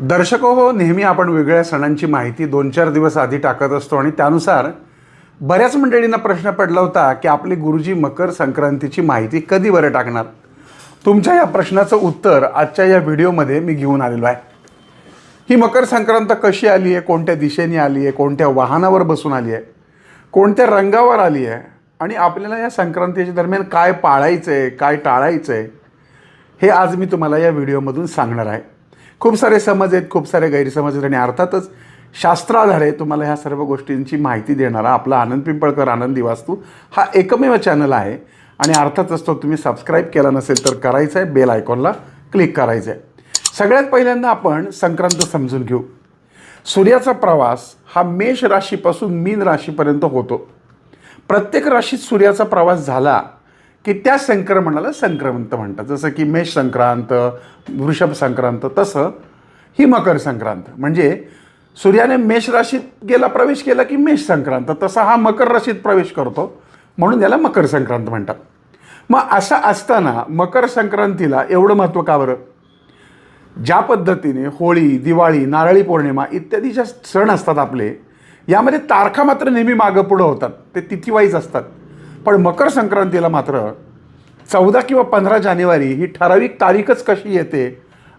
दर्शको हो नेहमी आपण वेगळ्या सणांची माहिती दोन चार दिवस आधी टाकत असतो आणि त्यानुसार बऱ्याच मंडळींना प्रश्न पडला होता की आपले गुरुजी मकर संक्रांतीची माहिती कधी बरं टाकणार? तुमच्या या प्रश्नाचं उत्तर आजच्या या व्हिडिओमध्ये मी घेऊन आलेलो आहे. ही मकर संक्रांत कशी आली आहे? कोणत्या दिशेने आली आहे? कोणत्या वाहनावर बसून आली आहे? कोणत्या रंगावर आली आहे? आणि आपल्याला या संक्रांतीच्या दरम्यान काय पाळायचं आहे काय टाळायचं आहे हे आज मी तुम्हाला या व्हिडिओमधून सांगणार आहे. खूप सारे समज आहेत खूप सारे गैरसमज आहेत आणि अर्थातच शास्त्राधारे तुम्हाला ह्या सर्व गोष्टींची माहिती देणारा आपला आनंद पिंपळकर आनंदी वास्तू हा एकमेव चॅनल आहे. आणि अर्थातच तो तुम्ही सबस्क्राईब केला नसेल तर करायचं आहे बेल आयकॉनला क्लिक करायचं आहे. सगळ्यात पहिल्यांदा आपण संक्रांत समजून घेऊ. सूर्याचा प्रवास हा मेष राशीपासून मीन राशीपर्यंत होतो. प्रत्येक राशीत सूर्याचा प्रवास झाला की त्या संक्रमणाला संक्रमंत म्हणतात. जसं की मेष संक्रांत वृषभ संक्रांत तसं ही मकर संक्रांत. म्हणजे सूर्याने मेष राशीत गेला प्रवेश केला की मेष संक्रांत. तसा हा मकर राशीत प्रवेश करतो. म्हणून याला मकर संक्रांत म्हणतात. मग असं असताना मकर संक्रांतीला एवढं महत्त्व का बरं? ज्या पद्धतीने होळी दिवाळी नारळी पौर्णिमा इत्यादी ज्या सण असतात आपले यामध्ये तारखा मात्र नेहमी मागं पुढं होतात. ते तिथीवाईज असतात. पण मकर संक्रांतीला मात्र चौदा किंवा पंधरा जानेवारी ही ठराविक तारीखच कशी येते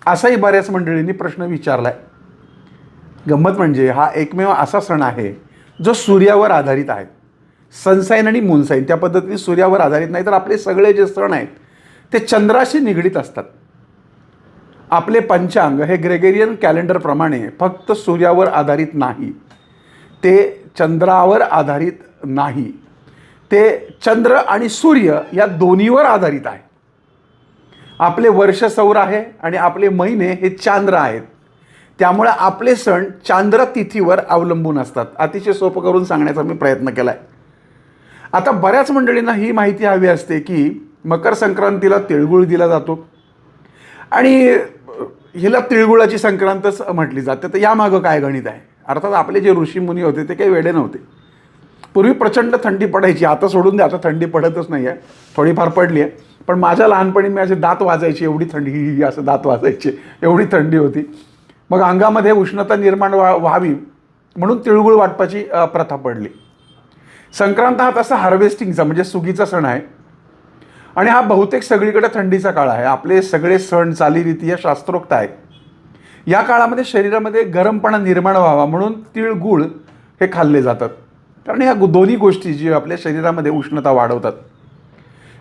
असाही बऱ्याच मंडळींनी प्रश्न विचारला आहे गंमत म्हणजे हा एकमेव असा सण आहे जो सूर्यावर आधारित आहे. सनसाईन आणि मूनसाईन त्या पद्धतीने सूर्यावर आधारित नाही तर आपले सगळे जे सण आहेत ते चंद्राशी निगडीत असतात. आपले पंचांग हे ग्रेगेरियन कॅलेंडरप्रमाणे फक्त सूर्यावर आधारित नाही ते चंद्रावर आधारित नाही. ते चंद्र आणि सूर्य या दोन्हीवर आधारित आहे. आपले वर्ष सौर आहे आणि आपले महिने हे चांद्र आहेत. त्यामुळे आपले सण चांद्र तिथीवर अवलंबून असतात. अतिशय सोपं करून सांगण्याचा मी प्रयत्न केला आहे आता बऱ्याच मंडळींना ही माहिती हवी असते की मकर संक्रांतीला तिळगुळ दिला जातो. आणि हिला तिळगुळाची संक्रांतच म्हटली जाते. तर यामागं काय गणित आहे? अर्थात आपले जे ऋषीमुनी होते ते काही वेडे नव्हते. पूर्वी प्रचंड थंडी पडायची. आता सोडून द्या आता थंडी पडतच नाही आहे थोडीफार पडली आहे. पण माझ्या लहानपणी मी असे दात वाजायची एवढी थंडी असं दात वाजायचे एवढी थंडी होती. मग अंगामध्ये उष्णता निर्माण व्हा व्हावी म्हणून तिळगुळ वाटपाची प्रथा पडली. संक्रांत हा तसा हार्वेस्टिंगचा म्हणजे सुगीचा सण आहे. आणि हा बहुतेक सगळीकडे थंडीचा काळ आहे. आपले सगळे सण चालीरीती या शास्त्रोक्त आहेत. या काळामध्ये शरीरामध्ये गरमपणा निर्माण व्हावा म्हणून तिळगुळ हे खाल्ले जातात. कारण ह्या दोन्ही गोष्टी जी आपल्या शरीरामध्ये उष्णता वाढवतात.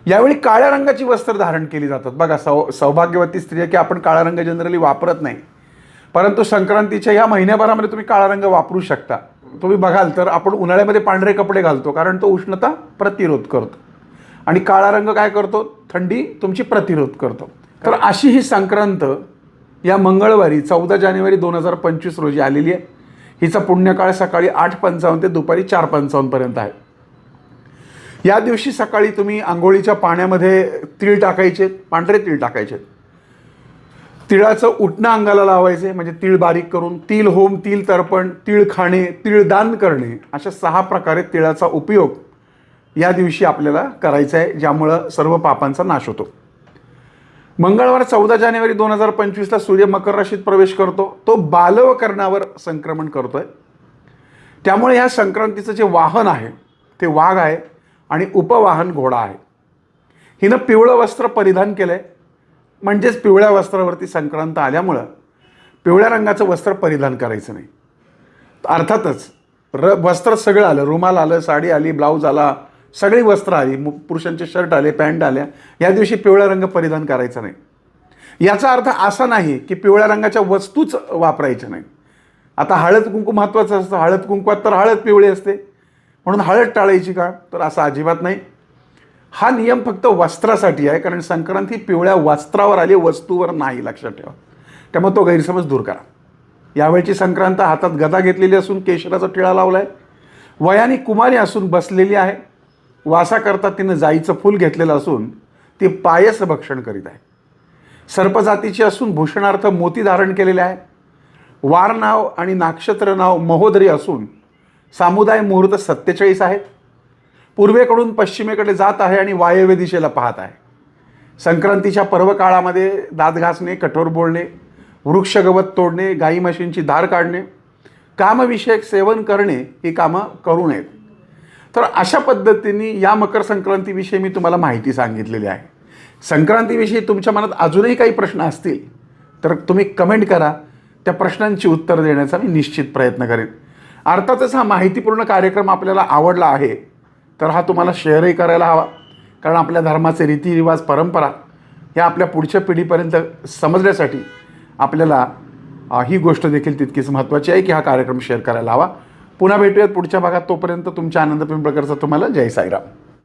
यावेळी काळ्या रंगाची वस्त्र धारण केली जातात. बघा सौ सौभाग्यवती स्त्रिया की आपण काळा रंग जनरली वापरत नाही. परंतु संक्रांतीच्या या महिन्याभरामध्ये तुम्ही काळा रंग वापरू शकता. तुम्ही बघाल तर आपण उन्हाळ्यामध्ये पांढरे कपडे घालतो कारण तो उष्णता प्रतिरोध करतो. आणि काळा रंग काय करतो? थंडी तुमची प्रतिरोध करतो. तर अशी ही संक्रांत या मंगळवारी चौदा जानेवारी दोन हजार पंचवीस रोजी आलेली आहे. हिचा पुण्यकाळ सकाळी आठ पंचावन्न ते दुपारी चार पंचावन्नपर्यंत आहे. या दिवशी सकाळी तुम्ही आंघोळीच्या पाण्यामध्ये तीळ टाकायचे पांढरे तीळ टाकायचे. तिळाचं उठणं अंगाला लावायचे म्हणजे तीळ बारीक करून तिळ होम तिळ तर्पण तिळ खाणे तिळ दान करणे अशा सहा प्रकारे तिळाचा उपयोग या दिवशी आपल्याला करायचा आहे ज्यामुळं सर्व पापांचा नाश होतो. मंगळवार चौदा जानेवारी दोन हजार पंचवीसला सूर्य मकर राशीत प्रवेश करतो. तो बालवकर्णावर संक्रमण करतो आहे त्यामुळे ह्या संक्रांतीचं जे वाहन आहे ते वाघ आहे आणि उपवाहन घोडा आहे. हिनं पिवळं वस्त्र परिधान केलं आहे म्हणजेच पिवळ्या वस्त्रावरती संक्रांत आल्यामुळं पिवळ्या रंगाचं वस्त्र परिधान करायचं नाही. अर्थातच र वस्त्र सगळं आलं. रुमाल आलं साडी आली ब्लाऊज आला सगळी वस्त्र आली मु- पुरुषांचे शर्ट आले पॅन्ट आल्या या दिवशी पिवळा रंग परिधान करायचा नाही. याचा अर्थ असा नाही की पिवळ्या रंगाच्या वस्तूच वापरायच्या नाही. आता हळद कुंकू महत्त्वाचं असतं. हळद कुंकवात तर हळद पिवळी असते. म्हणून हळद टाळायची का? तर असं अजिबात नाही. हा नियम फक्त वस्त्रासाठी आहे कारण संक्रांत ही पिवळ्या वस्त्रावर आली वस्तूवर नाही लक्षात ठेवा. त्यामुळे तो गैरसमज दूर करा. यावेळची संक्रांत हातात गदा घेतलेली असून केशराचा टिळा लावला आहे वयाने कुमारी असून बसलेली आहे. वासाकरता तिनं जाईचं फूल घेतलेलं असून ती पायस भक्षण करीत आहे. सर्पजातीची असून भूषणार्थ मोती धारण केलेले आहे. वार नाव आणि नाक्षत्र नाव महोदरी असून सामुदाय मुहूर्त सत्तेचाळीस आहेत. पूर्वेकडून पश्चिमेकडे जात आहे आणि वायव्य दिशेला पाहत आहे. संक्रांतीच्या पर्व काळामध्ये दात घासणे कठोर बोलणे वृक्षगवत तोडणे गाई म्हशींची धार काढणे कामविषयक सेवन करणे ही कामं करू नयेत. तर अशा पद्धतीने या मकर संक्रांतीविषयी मी तुम्हाला माहिती सांगितलेली आहे. संक्रांतीविषयी तुमच्या मनात अजूनही काही प्रश्न असतील तर तुम्ही कमेंट करा. त्या प्रश्नांची उत्तर देण्याचा मी निश्चित प्रयत्न करेन. अर्थातच हा माहितीपूर्ण कार्यक्रम आपल्याला आवडला आहे तर हा तुम्हाला शेअरही करायला हवा. कारण आपल्या धर्माचे रीतिरिवाज परंपरा ह्या आपल्या पुढच्या पिढीपर्यंत समजण्यासाठी आपल्याला ही गोष्ट देखील तितकीच महत्त्वाची आहे की हा कार्यक्रम शेअर करायला हवा. पुन्हा भेटूयात पुढच्या भागात. तोपर्यंत तुमच्या आनंद पिंपळकरचा तुम्हाला जय साईराम.